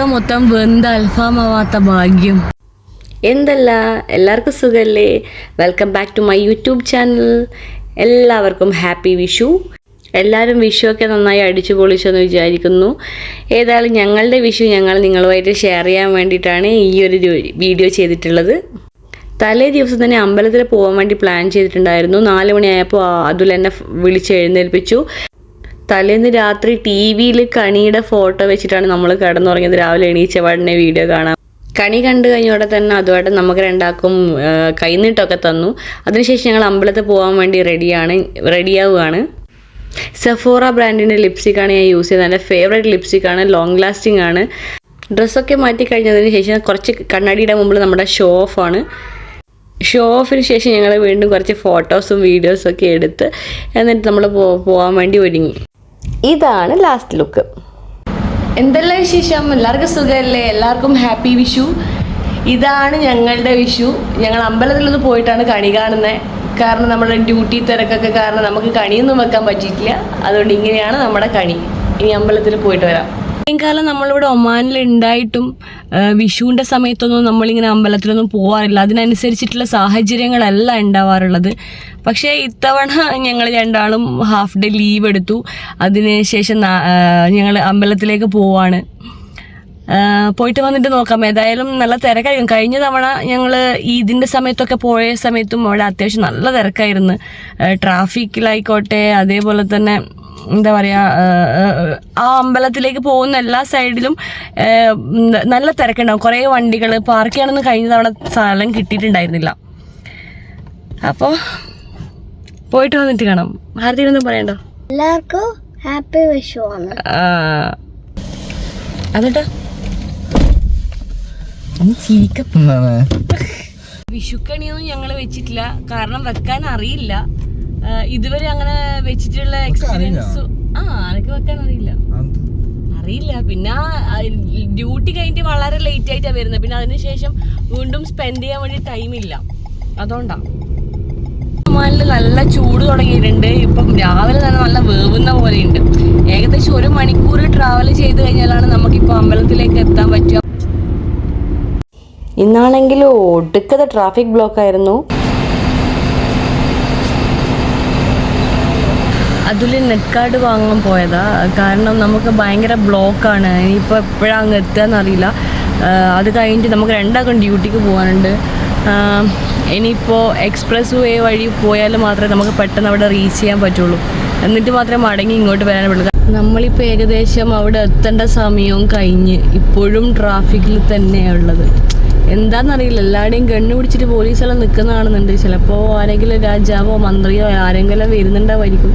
മൊത്തം വെന്ത് അൽഫാമാവാത്ത ഭാഗ്യം. എന്തല്ല? എല്ലാവർക്കും സുഖല്ലേ? Welcome back to my YouTube channel എല്ലാവർക്കും ഹാപ്പി വിഷു. എല്ലാവരും വിഷുവൊക്കെ നന്നായി അടിച്ചു പൊളിച്ചെന്ന് വിചാരിക്കുന്നു. ഏതായാലും ഞങ്ങളുടെ വിഷു ഞങ്ങൾ നിങ്ങളുമായിട്ട് ഷെയർ ചെയ്യാൻ വേണ്ടിയിട്ടാണ് ഈ ഒരു വീഡിയോ ചെയ്തിട്ടുള്ളത്. തലേ ദിവസം തന്നെ അമ്പലത്തിൽ പോകാൻ വേണ്ടി പ്ലാൻ ചെയ്തിട്ടുണ്ടായിരുന്നു. നാല് മണിയായപ്പോൾ അതുൽ എന്നെ വിളിച്ച് എഴുന്നേൽപ്പിച്ചു. തലേന്ന് രാത്രി ടി വിയിൽ കണിയുടെ ഫോട്ടോ വെച്ചിട്ടാണ് നമ്മൾ കിടന്നുറങ്ങിയത്. രാവിലെ എണീച്ച പാടിനെ വീഡിയോ കാണാം. കണി കണ്ടു കഴിഞ്ഞോടെ തന്നെ അതുമായിട്ട് നമുക്ക് രണ്ടാക്കും കൈനീട്ടൊക്കെ തന്നു. അതിനുശേഷം ഞങ്ങൾ അമ്പലത്തിൽ പോകാൻ വേണ്ടി റെഡിയാണ് റെഡിയാവുകയാണ് സെഫോറ ബ്രാൻഡിന്റെ ലിപ്സ്റ്റിക്കാണ് ഞാൻ യൂസ് ചെയ്തത് എന്റെ ഫേവറേറ്റ് ലിപ്സ്റ്റിക്കാണ് ലോങ് ലാസ്റ്റിംഗ് ആണ്. ഡ്രസ്സൊക്കെ മാറ്റി കഴിഞ്ഞതിന് ശേഷം കുറച്ച് കണ്ണാടിയുടെ മുമ്പിൽ നമ്മുടെ ഷോ ഓഫാണ് ഷോ ഓഫിന് ശേഷം ഞങ്ങൾ വീണ്ടും കുറച്ച് ഫോട്ടോസും വീഡിയോസും ഒക്കെ എടുത്ത് എന്നിട്ട് നമ്മൾ പോകാൻ വേണ്ടി ഒരുങ്ങി. ഇതാണ് ലാസ്റ്റ് ലുക്ക് എന്തെല്ലാം വിശേഷം? എല്ലാവർക്കും സുഖമല്ലേ? എല്ലാവർക്കും ഹാപ്പി വിഷു. ഇതാണ് ഞങ്ങളുടെ വിഷു. ഞങ്ങൾ അമ്പലത്തിലൊന്ന് പോയിട്ടാണ് കണി കാണുന്നത് കാരണം നമ്മുടെ ഡ്യൂട്ടി തിരക്കൊക്കെ കാരണം നമുക്ക് കണിയൊന്നും വെക്കാൻ പറ്റിയിട്ടില്ല. അതുകൊണ്ട് ഇങ്ങനെയാണ് നമ്മുടെ കണി. ഇനി അമ്പലത്തിൽ പോയിട്ട് വരാം. ഇത്രയും കാലം നമ്മളിവിടെ ഒമാനിൽ ഉണ്ടായിട്ടും വിഷുവിന്റെ സമയത്തൊന്നും നമ്മളിങ്ങനെ അമ്പലത്തിലൊന്നും പോവാറില്ല. അതിനനുസരിച്ചിട്ടുള്ള സാഹചര്യങ്ങളല്ല ഉണ്ടാവാറുള്ളത്. പക്ഷേ ഇത്തവണ ഞങ്ങൾ രണ്ടാളും ഹാഫ് ഡേ ലീവ് എടുത്തു. അതിനുശേഷം ഞങ്ങൾ അമ്പലത്തിലേക്ക് പോവാണ്. പോയിട്ട് വന്നിട്ട് നോക്കാം. ഏതായാലും നല്ല തിരക്കായിരിക്കും. കഴിഞ്ഞ തവണ ഞങ്ങൾ ഇതിന്റെ സമയത്തൊക്കെ പോയ സമയത്തും അവിടെ അത്യാവശ്യം നല്ല തിരക്കായിരുന്നു. ട്രാഫിക്കിലായിക്കോട്ടെ അതേപോലെ തന്നെ എന്താ പറയുക ആ അമ്പലത്തിലേക്ക് പോകുന്ന എല്ലാ സൈഡിലും നല്ല തിരക്കുണ്ടാവും. കുറേ വണ്ടികൾ പാർക്ക് ചെയ്യണമെന്ന് കഴിഞ്ഞ തവണ സ്ഥലം കിട്ടിയിട്ടുണ്ടായിരുന്നില്ല. അപ്പോൾ പോയിട്ട് വന്നിട്ട് കാണാം. ഭാരതീയൊന്നും പറയണ്ടോ. എല്ലാവർക്കും ഹാപ്പി വിഷു ആണ്. അതെട്ടോ വിഷുക്കണിയൊന്നും ഞങ്ങൾ വെച്ചിട്ടില്ല. കാരണം വെക്കാൻ അറിയില്ല. ഇതുവരെ അങ്ങനെ വെച്ചിട്ടുള്ള എക്സ്പീരിയൻസ് ആ എനിക്ക് വെക്കാൻ അറിയില്ല. അറിയില്ല. പിന്നെ ഡ്യൂട്ടി കഴിഞ്ഞിട്ട് വളരെ ലേറ്റ് ആയിട്ടാണ് വരുന്നത്. പിന്നെ അതിനുശേഷം വീണ്ടും സ്പെൻഡ് ചെയ്യാൻ വേണ്ടി ടൈം ഇല്ല. അതുകൊണ്ടാ. ഒമാനിൽ നല്ല ചൂട് തുടങ്ങിയിട്ടുണ്ട്. ഇപ്പം രാവിലെ തന്നെ നല്ല വേവുന്ന പോലെയുണ്ട്. ഏകദേശം ഒരു മണിക്കൂർ ട്രാവൽ ചെയ്ത് കഴിഞ്ഞാലാണ് നമുക്കിപ്പോൾ അമ്പലത്തിലേക്ക് എത്താൻ പറ്റുക. ഇന്നാണെങ്കിൽ ഒടുക്കത്തെ ട്രാഫിക് ബ്ലോക്ക് ആയിരുന്നു. അതിൽ നെറ്റ് കാർഡ് വാങ്ങാൻ പോയതാ. കാരണം നമുക്ക് ഭയങ്കര ബ്ലോക്കാണ് ഇനിയിപ്പോൾ എപ്പോഴാണ് അങ്ങ് എത്തുകയെന്നറിയില്ല അത് കഴിഞ്ഞിട്ട് നമുക്ക് രണ്ടാൾക്കും ഡ്യൂട്ടിക്ക് പോകാനുണ്ട്. ഇനിയിപ്പോൾ എക്സ്പ്രസ് വേ വഴി പോയാൽ മാത്രമേ നമുക്ക് പെട്ടെന്ന് അവിടെ റീച്ച് ചെയ്യാൻ പറ്റുള്ളൂ. എന്നിട്ട് മാത്രമേ മടങ്ങി ഇങ്ങോട്ട് വരാൻ പറ്റുള്ളൂ നമ്മളിപ്പോൾ ഏകദേശം അവിടെ എത്തേണ്ട സമയവും കഴിഞ്ഞ്. ഇപ്പോഴും ട്രാഫിക്കിൽ തന്നെയാണ് ഉള്ളത്. എന്താണെന്നറിയില്ല എല്ലാവരുടെയും കണ്ണു പിടിച്ചിട്ട് പോലീസെല്ലാം നിൽക്കുന്നതാണെന്നുണ്ട് ചിലപ്പോൾ ആരെങ്കിലും രാജാവോ മന്ത്രിയോ ആരെങ്കിലും വരുന്നുണ്ടാവുമായിരിക്കും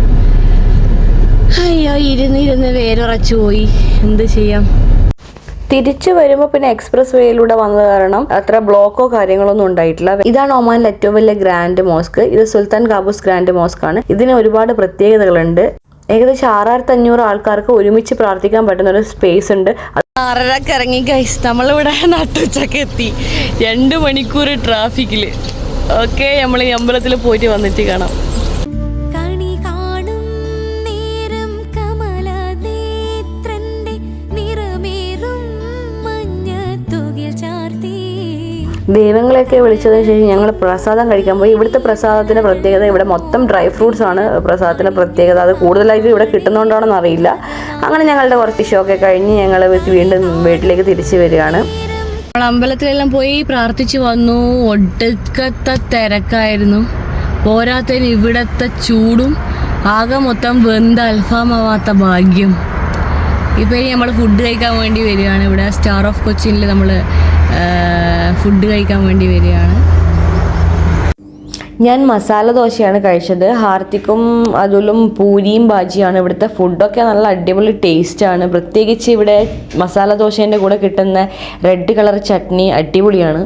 അയ്യോ ഇരുന്ന് ഇരുന്ന് വേരുറച്ചു പോയി. എന്ത് ചെയ്യാം? തിരിച്ചു വരുമ്പോൾ പിന്നെ എക്സ്പ്രസ് വേയിലൂടെ വന്നത് കാരണം അത്ര ബ്ലോക്കോ കാര്യങ്ങളൊന്നും ഉണ്ടായിട്ടില്ല. ഇതാണ് ഒമാനിലെ ഏറ്റവും വലിയ ഗ്രാൻഡ് മോസ്ക് ഇത് സുൽത്താൻ കാബൂസ് ഗ്രാൻഡ് മോസ്ക് ആണ്. ഇതിന് ഒരുപാട് പ്രത്യേകതകളുണ്ട്. ഏകദേശം ആറായിരത്തി അഞ്ഞൂറ് ആൾക്കാർക്ക് ഒരുമിച്ച് പ്രാർത്ഥിക്കാൻ പറ്റുന്ന ഒരു സ്പേസ് ഉണ്ട്. ആറരക്ക് ഇറങ്ങി ഗൈസ് നമ്മളിവിടെ നട്ടുച്ചക്ക് എത്തി. രണ്ട് മണിക്കൂർ ട്രാഫിക്കിൽ ഓക്കെ നമ്മൾ ഈ അമ്പലത്തിൽ പോയിട്ട് വന്നിട്ട് കണി. ദൈവങ്ങളെയൊക്കെ വിളിച്ചതിന് ശേഷം ഞങ്ങൾ പ്രസാദം കഴിക്കാൻ പോയി. ഇവിടുത്തെ പ്രസാദത്തിന്റെ പ്രത്യേകത ഇവിടെ മൊത്തം ഡ്രൈ ഫ്രൂട്ട്സ് ആണ്. പ്രസാദത്തിന്റെ പ്രത്യേകത അത് കൂടുതലായിട്ട് ഇവിടെ കിട്ടുന്നുണ്ടോയെന്ന് അറിയില്ല. അങ്ങനെ ഞങ്ങളുടെ കുറച്ച് ഷോക്കെ കഴിഞ്ഞ് ഞങ്ങൾ വീണ്ടും വീട്ടിലേക്ക് തിരിച്ചു വരികയാണ്. നമ്മൾ അമ്പലത്തിലെല്ലാം പോയി പ്രാർത്ഥിച്ചു വന്നു. ഒടുക്കത്തെ തിരക്കായിരുന്നു. പോരാത്തതിന് ഇവിടത്തെ ചൂടും ആകെ മൊത്തം വെന്ത് അൽഫാമാവാത്ത ഭാഗ്യം. ഇപ്പോൾ ഇനി നമ്മൾ ഫുഡ് കഴിക്കാൻ വേണ്ടി വരികയാണ്. ഇവിടെ സ്റ്റാർ ഓഫ് കൊച്ചിയിൽ നമ്മൾ ഫുഡ് കഴിക്കാൻ വേണ്ടി വരികയാണ്. ഞാൻ മസാല ദോശയാണ് കഴിച്ചത്. ഹാർത്തിക്കും അതുലും പൂരിയും ബാജിയാണ് ഇവിടുത്തെ ഫുഡൊക്കെ നല്ല അടിപൊളി ടേസ്റ്റാണ് പ്രത്യേകിച്ച് ഇവിടെ മസാല ദോശേന്റെ കൂടെ കിട്ടുന്ന റെഡ് കളർ ചട്നി അടിപൊളിയാണ്.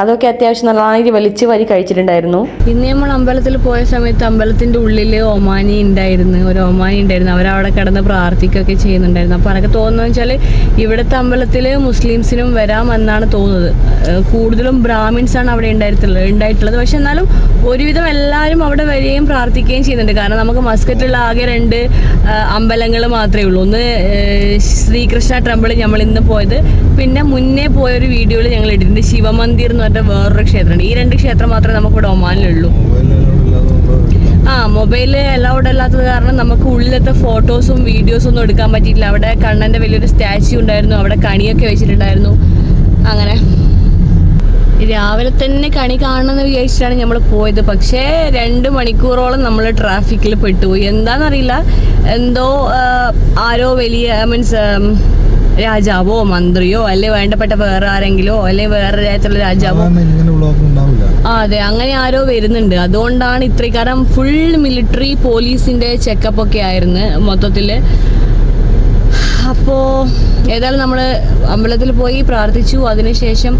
അതൊക്കെ അത്യാവശ്യം നന്നായിട്ട് വലിച്ചു വാരി കഴിച്ചിട്ടുണ്ടായിരുന്നു. ഇന്ന് നമ്മൾ അമ്പലത്തിൽ പോയ സമയത്ത് അമ്പലത്തിന്റെ ഉള്ളിൽ ഒമാനി ഉണ്ടായിരുന്നു. ഒരു ഒമാനി ഉണ്ടായിരുന്നു. അവരവിടെ കിടന്ന് പ്രാർത്ഥിക്കുകയൊക്കെ ചെയ്യുന്നുണ്ടായിരുന്നു. അപ്പോൾ എനിക്ക് തോന്നുന്നത് വെച്ചാൽ ഇവിടുത്തെ അമ്പലത്തിൽ മുസ്ലിംസിനും വരാമെന്നാണ് തോന്നുന്നത്. കൂടുതലും ബ്രാഹ്മിൻസ് ആണ് അവിടെ ഉണ്ടായിട്ടുള്ളത് ഉണ്ടായിട്ടുള്ളത്. പക്ഷെ എന്നാലും ഒരുവിധം എല്ലാവരും അവിടെ വരികയും പ്രാർത്ഥിക്കുകയും ചെയ്യുന്നുണ്ട്. കാരണം നമുക്ക് മസ്കറ്റിലുള്ള ആകെ രണ്ട് അമ്പലങ്ങൾ മാത്രമേ ഉള്ളൂ. ഒന്ന് ശ്രീകൃഷ്ണ ടെമ്പിൾ നമ്മൾ ഇന്ന് പോയത്. പിന്നെ മുന്നേ പോയൊരു വീഡിയോയിൽ ഞങ്ങൾ ഇട്ടിട്ടുണ്ട്. ശിവമന്ദിർ എന്ന് പറഞ്ഞ വേറൊരു ക്ഷേത്രമുണ്ട്. ഈ രണ്ട് ക്ഷേത്രം മാത്രമേ നമുക്ക് ഇവിടെ ഒമാനിലുള്ളൂ. ആ മൊബൈൽ അലൗഡ് അല്ലാത്തത് കാരണം നമുക്ക് ഉള്ളിലത്തെ ഫോട്ടോസും വീഡിയോസും ഒന്നും എടുക്കാൻ പറ്റിയിട്ടില്ല. അവിടെ കണ്ണന്റെ വലിയൊരു സ്റ്റാച്യു ഉണ്ടായിരുന്നു. അവിടെ കണിയൊക്കെ വെച്ചിട്ടുണ്ടായിരുന്നു. അങ്ങനെ. രാവിലെ തന്നെ കണി കാണണമെന്ന് വിചാരിച്ചിട്ടാണ് നമ്മൾ പോയത്. പക്ഷേ രണ്ട് മണിക്കൂറോളം നമ്മൾ ട്രാഫിക്കിൽ പെട്ടുപോയി. എന്താണെന്നറിയില്ല എന്തോ ആരോ വലിയ മീൻസ് രാജാവോ മന്ത്രിയോ അല്ലെ വേണ്ടപ്പെട്ട വേറെ ആരെങ്കിലോ അല്ലെ വേറെ രാജ്യത്തുള്ള രാജാവോ? ആ അതെ. അങ്ങനെ ആരോ വരുന്നുണ്ട്. അതുകൊണ്ടാണ് ഇത്രയും കാരണം ഫുൾ മിലിറ്ററി പോലീസിന്റെ ചെക്കപ്പ് ഒക്കെ ആയിരുന്നു മൊത്തത്തിൽ. അപ്പോ ഏതായാലും നമ്മൾ അമ്പലത്തിൽ പോയി പ്രാർത്ഥിച്ചു. അതിനുശേഷം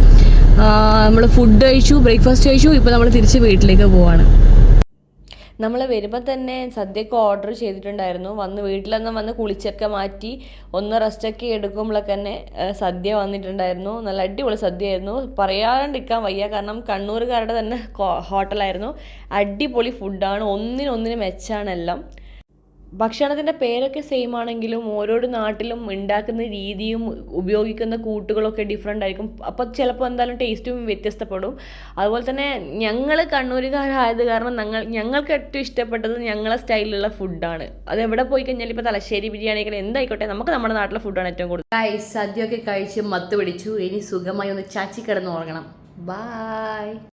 നമ്മൾ ഫുഡ് കഴിച്ചു ബ്രേക്ക്ഫാസ്റ്റ് കഴിച്ചു. ഇപ്പോൾ നമ്മൾ തിരിച്ച് വീട്ടിലേക്ക് പോവാണ്. നമ്മൾ വരുമ്പോൾ തന്നെ സദ്യക്ക് ഓർഡർ ചെയ്തിട്ടുണ്ടായിരുന്നു. വന്ന് വീട്ടിലൊന്നും വന്ന് കുളിച്ചൊക്കെ മാറ്റി ഒന്ന് റെസ്റ്റൊക്കെ എടുക്കുമ്പോഴൊക്കെ തന്നെ സദ്യ വന്നിട്ടുണ്ടായിരുന്നു. നല്ല അടിപൊളി സദ്യ സദ്യയായിരുന്നു. പറയാണ്ടിരിക്കാൻ വയ്യ. കാരണം കണ്ണൂരുകാരുടെ തന്നെ ഹോട്ടലായിരുന്നു അടിപൊളി ഫുഡാണ് ഒന്നിനൊന്നിന് മെച്ചാണ് എല്ലാം. ഭക്ഷണത്തിന്റെ പേരൊക്കെ സെയിം ആണെങ്കിലും ഓരോ നാട്ടിലും ഉണ്ടാക്കുന്ന രീതിയും ഉപയോഗിക്കുന്ന കൂട്ടുകളൊക്കെ ഡിഫറെന്റ് ആയിരിക്കും. അപ്പോൾ ചിലപ്പോൾ എന്തായാലും ടേസ്റ്റും വ്യത്യസ്തപ്പെടും. അതുപോലെ തന്നെ ഞങ്ങൾ കണ്ണൂരുകാരായത് കാരണം ഞങ്ങൾ ഞങ്ങൾക്ക് ഏറ്റവും ഇഷ്ടപ്പെട്ടത് ഞങ്ങളെ സ്റ്റൈലിലുള്ള ഫുഡാണ് അത് എവിടെ പോയി കഴിഞ്ഞാൽ ഇപ്പോൾ തലശ്ശേരി ബിരിയാണി ആയിക്കോട്ടെ എന്തായിക്കോട്ടെ നമുക്ക് നമ്മുടെ നാട്ടിലെ ഫുഡാണ് ഏറ്റവും കൂടുതൽ. സദ്യയൊക്കെ കഴിച്ച് മത്ത് പിടിച്ചു. ഇനി സുഖമായി ഒന്ന് ചാച്ചി കിടന്ന് ഉറങ്ങണം. ബായ്